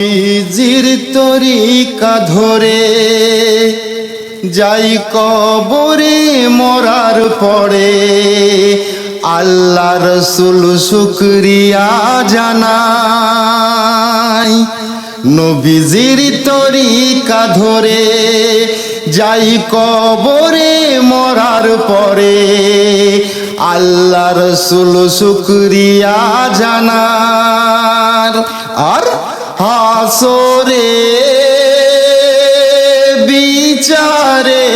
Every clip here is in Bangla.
নিজের তরিকা ধরে যাই কবরে মরার পরে। আল্লাহ রসুল শুক্রিয়া জানাই। নবীজির তরিকা ধরে যাই কবরে মরার পরে। আল্লাহ রসুল শুক্রিয়া জানার। আর হাসরে বিচারে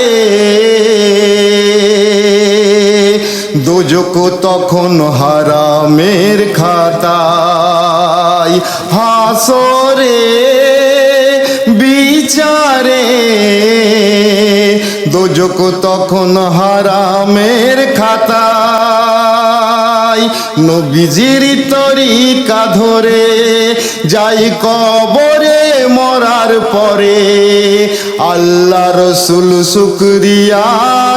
দোজক তখন হারামের খাতায় হাসরে বিচারে দোজক তখন হারামের খাতায় নবীজির তরিকা ধরে যাই কবরে মরার পরে। আল্লাহ রসুল শুক্রিয়া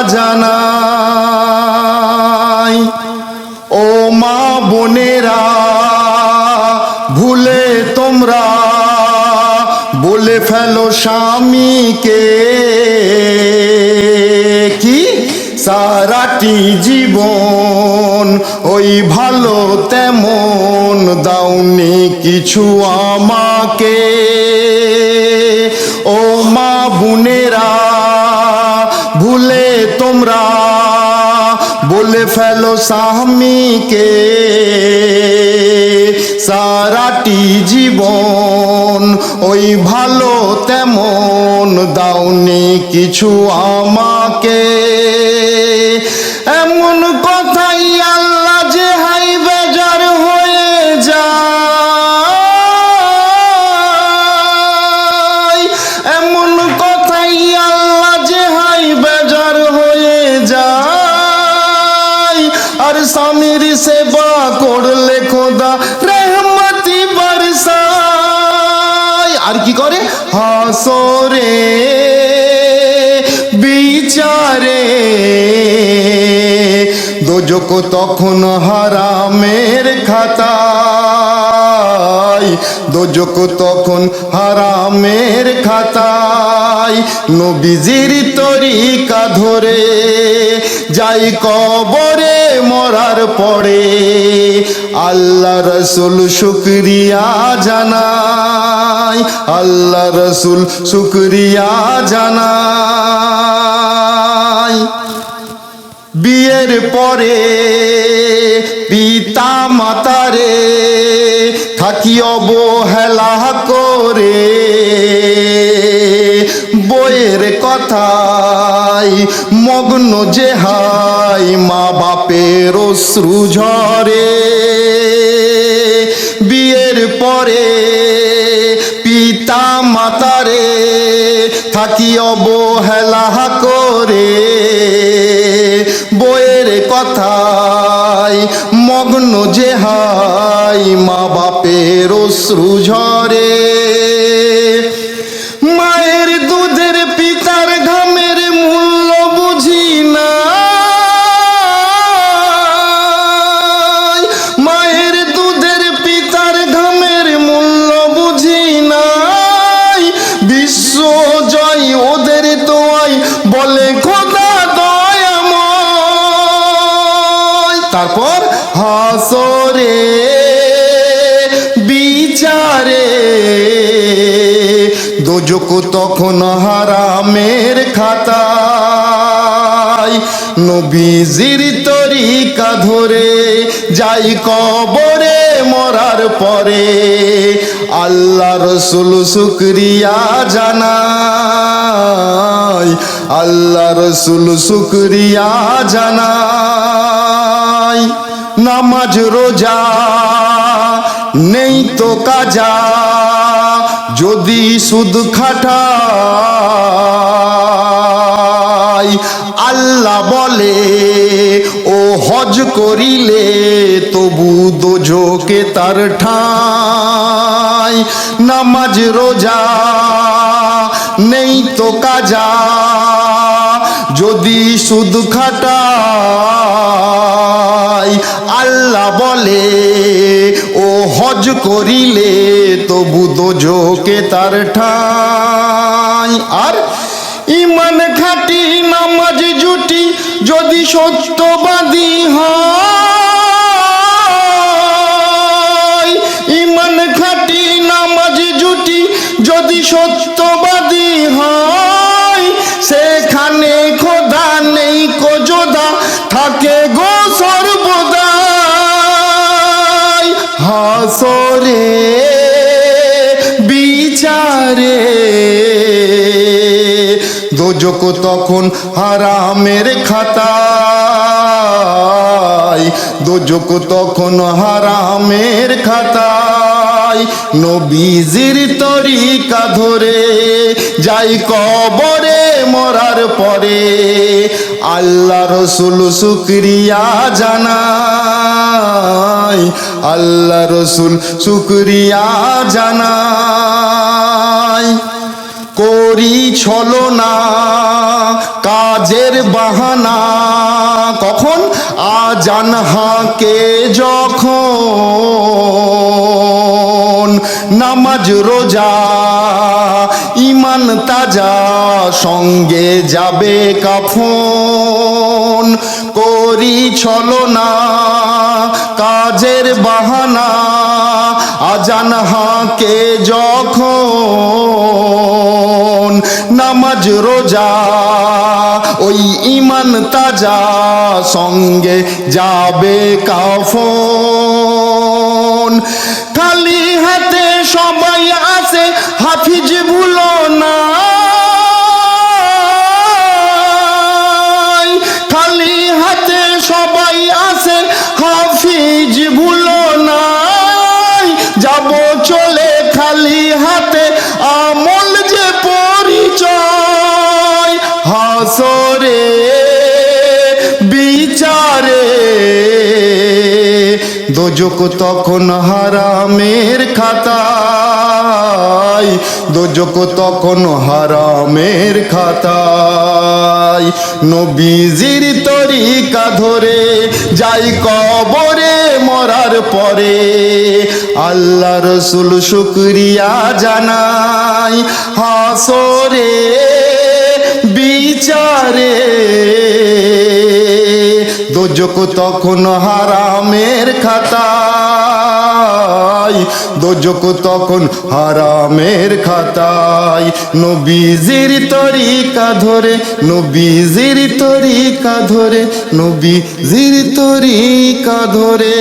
জানাই। ও মা বোনেরা, ভুলে তোমরা, বলে ফেলো স্বামীকে। কি? সারাটি জীবন, ওই ভালো তেমন দাউনি কিছু আমাকে। ও মা বোনেরা, ভুলে তোমরা, বলে ফেলো স্বামীকে। সারাটি জীবন, ওই ভালো তেমন দাওনি কিছু আমাকে। এমন কথাই আল্লাহ যে হাই বেজার হয়ে যায়। এমন কথাই আল্লাহ যে হাই বেজার হয়ে যায়। আর স্বামীর সেবা করলে খোদা রেহমতি বরসায়। আর কি করে? হাসরে, বিচারে। দোজক তখন হারামের খাতায়। দোজক তখন হারামের খাতায়। নবীজির তরিকা ধরে যাই কবরে মরার পরে। আল্লাহ রসুল শুক্রিয়া জানাই। আল্লাহ রসুল শুক্রিয়া জানাই। বিয়ের পরে পিতা মাতারে থাকি অবহেলা করে। বইয়ের কথাই মগ্ন যে হাই মা বাপের অশ্রু ঝরে। বিয়ের পরে পিতা মাতারে থাকি অবহেলা করে। অশ্রু ঝরে। মায়ের দুধের পিতার ঘামের মূল্য বুঝি না। মায়ের দুধের পিতার ঘামের মূল্য বুঝি নাই। বিশ্ব জয় ওদের দোয়াই বলে খোদা দয়াময়। তারপর হাসরে বিচারে দোজক তখন হারামের খাতায়। নবীজির তরিকা ধরে যাই কবরে মরার পরে। আল্লাহ রসুল শুক্রিয়া জানাই। আল্লাহ রসুল শুক্রিয়া জানাই। নামাজ রোজা নেই তো কাজা, যদি সুদ খাটাই, আল্লাহ বলে, ও হজ করিলে তবু দোজকে তার ঠাই। নামাজ, রোজা নেই তো কাজা, যদি সুদ খাটাই, আল্লাহ বলে, ও হজ করিলে তবু দোজকে তার ঠাই। আর ইমান খাটি নামাজ জুটি যদি সত্যবাদী হয়। ইমান খাটি জুটি যদি সত্যবাদী হয়। হাসরে বিচারে। দোজক তখন হারামের খাতায়, দোজক তখন হারামের খাতায়। নবীজির তরিকা ধরে যাই কবরে মরার পরে আল্লাহ রসুল শুক্রিয়া জানাই। আল্লাহ রসুল শুক্রিয়া জানাই। করি ছলো না কাজের বাহানা, কখন? আজান হাকে যখন? নামাজ রোজা ইমান তাজা সঙ্গে যাবে কাফন। করি ছলো না কাজের বাহানা, আজান হাকে যখন। নামাজ, রোজা, ওই ইমান তাজা সঙ্গে যাবে কাফন। খালি আসে হাফিজ ভুলো না। খালি হাতে সবাই আসে হাফিজ ভুলো না। যাব চলে খালি হাতে, আমল যে পরিচয়, হাসরে বিচারে। দোজক তখন হারামের খাতায় দোজক তখন হারামের খাতায়। নবীজির তরিকা ধরে যাই কবরে মরার পরে, আল্লাহ রসুল শুক্রিয়া জানাই হাসরে বিচারে। দোজক তখন হারামের খাতায়। দোজক তখন হারামের খাতায়। নবীজির তরিকা ধরে নবীজির তরিকা ধরে নবীজির তরিকা ধরে।